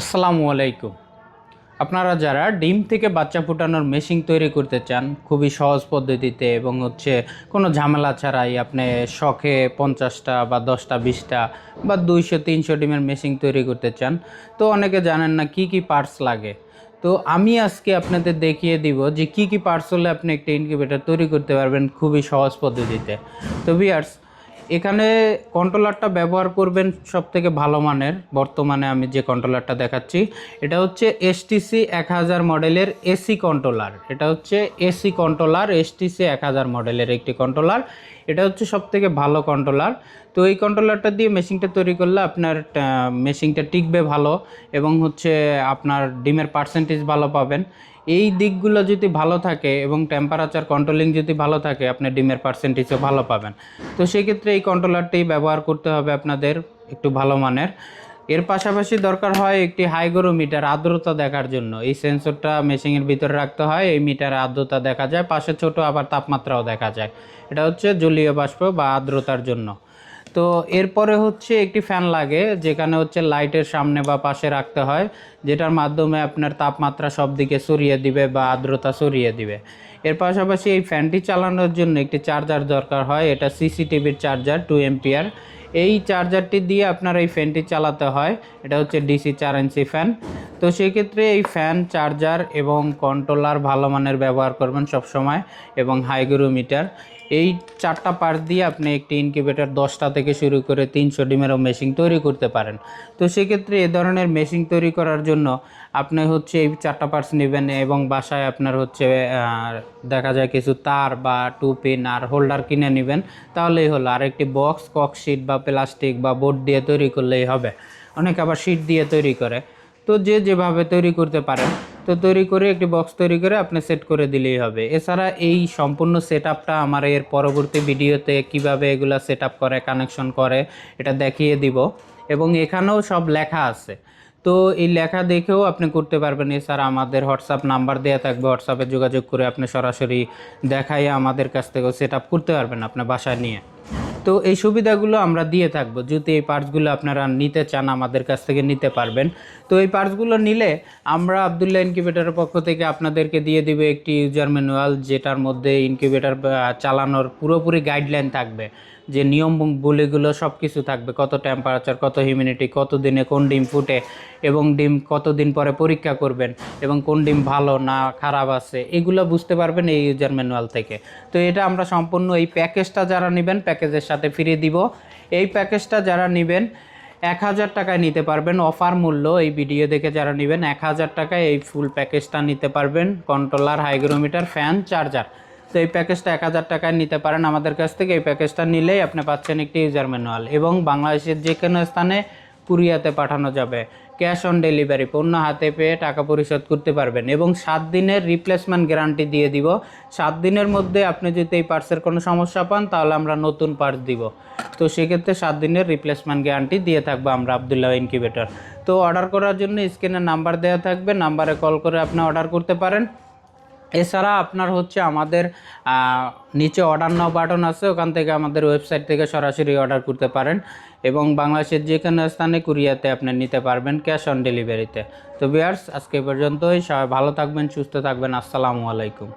আসসালামু আলাইকুম। আপনারা যারা ডিম থেকে বাচ্চা ফোটানোর মেশিন তৈরি করতে চান, খুবই সহজ পদ্ধতিতে এবং হচ্ছে কোনো ঝামেলা ছাড়াই আপনি শখে পঞ্চাশটা বা দশটা, বিশটা বা দুইশো, তিনশো ডিমের মেশিন তৈরি করতে চান, তো অনেকে জানেন না কি কি পার্টস লাগে। তো আমি আজকে আপনাদের দেখিয়ে দিব যে কি কি পার্টস হলে আপনি একটা ইনকিউবেটর তৈরি করতে পারবেন খুবই সহজ পদ্ধতিতে। তো বিয়ার্স এখানে কন্ট্রোলারটা ব্যবহার করবেন সব থেকে ভালো মানের, বর্তমানে আমি যে কন্ট্রোলারটা দেখাচ্ছি। এটা হচ্ছে এসটিসি এক হাজার মডেলের এসি কন্ট্রোলার এটা হচ্ছে এসি কন্ট্রোলার এসটিসি এক হাজার মডেলের একটি কন্ট্রোলার এটা হচ্ছে সব থেকে ভালো কন্ট্রোলার তো এই কন্ট্রোলারটা দিয়ে মেশিনটা তৈরি করলে আপনার মেশিনটা টিকবে ভালো এবং হচ্ছে আপনার ডিমের পার্সেন্টেজ ভালো পাবেন। এই দিকগুলো যদি ভালো থাকে এবং টেম্পারেচার কন্ট্রোলিং যদি ভালো থাকে, আপনি ডিমের পার্সেন্টেজও ভালো পাবেন। তো সেক্ষেত্রে এই কন্ট্রোলারটি ব্যবহার করতে হবে আপনাদের একটু ভালো মানের। এর পাশাপাশি দরকার হয় একটি হাইগ্রো মিটার আর্দ্রতা দেখার জন্য। এই সেন্সরটা মেশিনের ভিতরে রাখতে হয়, এই মিটারে আর্দ্রতা দেখা যায়, পাশে ছোট আবার তাপমাত্রাও দেখা যায়। এটা হচ্ছে জলীয় বাষ্প বা আর্দ্রতার জন্য। তো এরপরে হচ্ছে একটি ফ্যান লাগে, যেখানে হচ্ছে লাইটের সামনে বা পাশে রাখতে হয়, যেটার মাধ্যমে আপনার তাপমাত্রা সব দিকে সরিয়ে দিবে বা আর্দ্রতা সরিয়ে দিবে। এর পাশাপাশি এই ফ্যানটি চালানোর জন্য একটি চার্জার দরকার হয়, এটা সিসিটিভির চার্জার টু এমপিয়ার এই চার্জারটি দিয়ে আপনার এই ফ্যানটি চালাতে হয়। এটা হচ্ছে ডিসি চার ইঞ্চি ফ্যান তো সেক্ষেত্রে এই ফ্যান চার্জার এবং কন্ট্রোলার ভালো মানের ব্যবহার করবেন সব সময় এবং হাইগ্রোমিটার এই চারটা পার্ট দিয়ে আপনি একটি ইনকিউবেটর দশটা থেকে শুরু করে তিনশো ডিমেরও মেশিন তৈরি করতে পারেন। তো সেক্ষেত্রে এ ধরনের মেশিন তৈরি করার জন্য আপনি হচ্ছে এই চারটা পার্টস নেবেন এবং বাসায় আপনার হচ্ছে দেখা যায় কিছু তার বা টু পিন আর হোল্ডার কিনে নেবেন। তাহলেই হলো। আর একটি বক্স কক শিট বা প্লাস্টিক বা বোর্ড দিয়ে তৈরি করলেই হবে। অনেকে আবার শিট দিয়ে তৈরি করে। তো যে যেভাবে তৈরি করতে পারেন, তো তৈরি করে একটি বক্স তৈরি করে আপনি সেট করে দিলেই হবে। এছাড়া এই সম্পূর্ণ সেট আপটা আমার এর পরবর্তী ভিডিওতে কীভাবে এগুলা সেট করে কানেকশন করে, এটা দেখিয়ে দিব। এবং এখানেও সব লেখা আছে। তো এই লেখা দেখেও আপনি করতে পারবেন। এছাড়া আমাদের হোয়াটসঅ্যাপ নাম্বার দেওয়া থাকবে। হোয়াটসঅ্যাপে যোগাযোগ করে আপনি সরাসরি দেখাই আমাদের কাছ থেকেও সেট করতে পারবেন আপনার বাসায় নিয়ে। তো এই সুবিধাগুলো আমরা দিয়ে থাকব। যদি এই পার্টসগুলো আপনারা নিতে চান, আমাদের কাছ থেকে নিতে পারবেন। তো এই পার্টসগুলো নিলে আমরা আবদুল্লাহ ইনকিউবেটরের পক্ষ থেকে আপনাদেরকে দিয়ে দিব একটি ইউজার ম্যানুয়াল যেটার মধ্যে ইনকিউবেটর চালানোর পুরোপুরি গাইডলাইন থাকবে। যে নিয়ম বলিগুলো সব কিছু থাকবে। কত টেম্পারেচার কত হিউমিডিটি কত দিনে কোন ডিম ফুটে এবং ডিম কত দিন পরে পরীক্ষা করবেন এবং কোন ডিম ভালো না খারাপ আছে, এগুলো বুঝতে পারবেন এই ইউজার ম্যানুয়াল থেকে। তো এটা আমরা সম্পূর্ণ এই প্যাকেজটা যারা নেবেন প্যাকেজের সাথে ফিরিয়ে দিব। এই প্যাকেজটা যারা নেবেন, এক হাজার টাকায় নিতে পারবেন। অফার মূল্য এই ভিডিও দেখে যারা নেবেন, এক হাজার টাকায় এই ফুল প্যাকেজটা নিতে পারবেন। Controller, hygrometer, fan, charger. তো এই প্যাকেজটা এক হাজার টাকায় নিতে পারেন আমাদের কাছ থেকে। এই প্যাকেজটা নিলেই আপনি পাচ্ছেন একটি ইউজার ম্যানুয়াল এবং বাংলাদেশের যে কোনো স্থানে কুরিয়াতে পাঠানো যাবে। ক্যাশ অন ডেলিভারি, পণ্য হাতে পেয়ে টাকা পরিশোধ করতে পারবেন এবং সাত দিনের রিপ্লেসমেন্ট গ্যারান্টি দিয়ে দিব। সাত দিনের মধ্যে আপনি যদি এই পার্সের কোনো সমস্যা পান, তাহলে আমরা নতুন পার্টস দিব। তো সেক্ষেত্রে সাত দিনের রিপ্লেসমেন্ট গ্যারান্টি দিয়ে থাকব আমরা আবদুল্লাহ ইনকিউবেটর তো অর্ডার করার জন্য স্ক্রিনে নাম্বার দেওয়া থাকবে নাম্বারে কল করে আপনি অর্ডার করতে পারেন। এছাড়া আপনার হচ্ছে আমাদের নিচে অর্ডার নাও বাটন আছে, ওখান থেকে আমাদের ওয়েবসাইট থেকে সরাসরি অর্ডার করতে পারেন। এবং বাংলাদেশের যে কোনো স্থানে কুরিয়াতে আপনি নিতে পারবেন ক্যাশ অন ডেলিভারিতে তো। বিয়ার্স আজকে পর্যন্তই। সবাই ভালো থাকবেন, সুস্থ থাকবেন। আসসালামু আলাইকুম।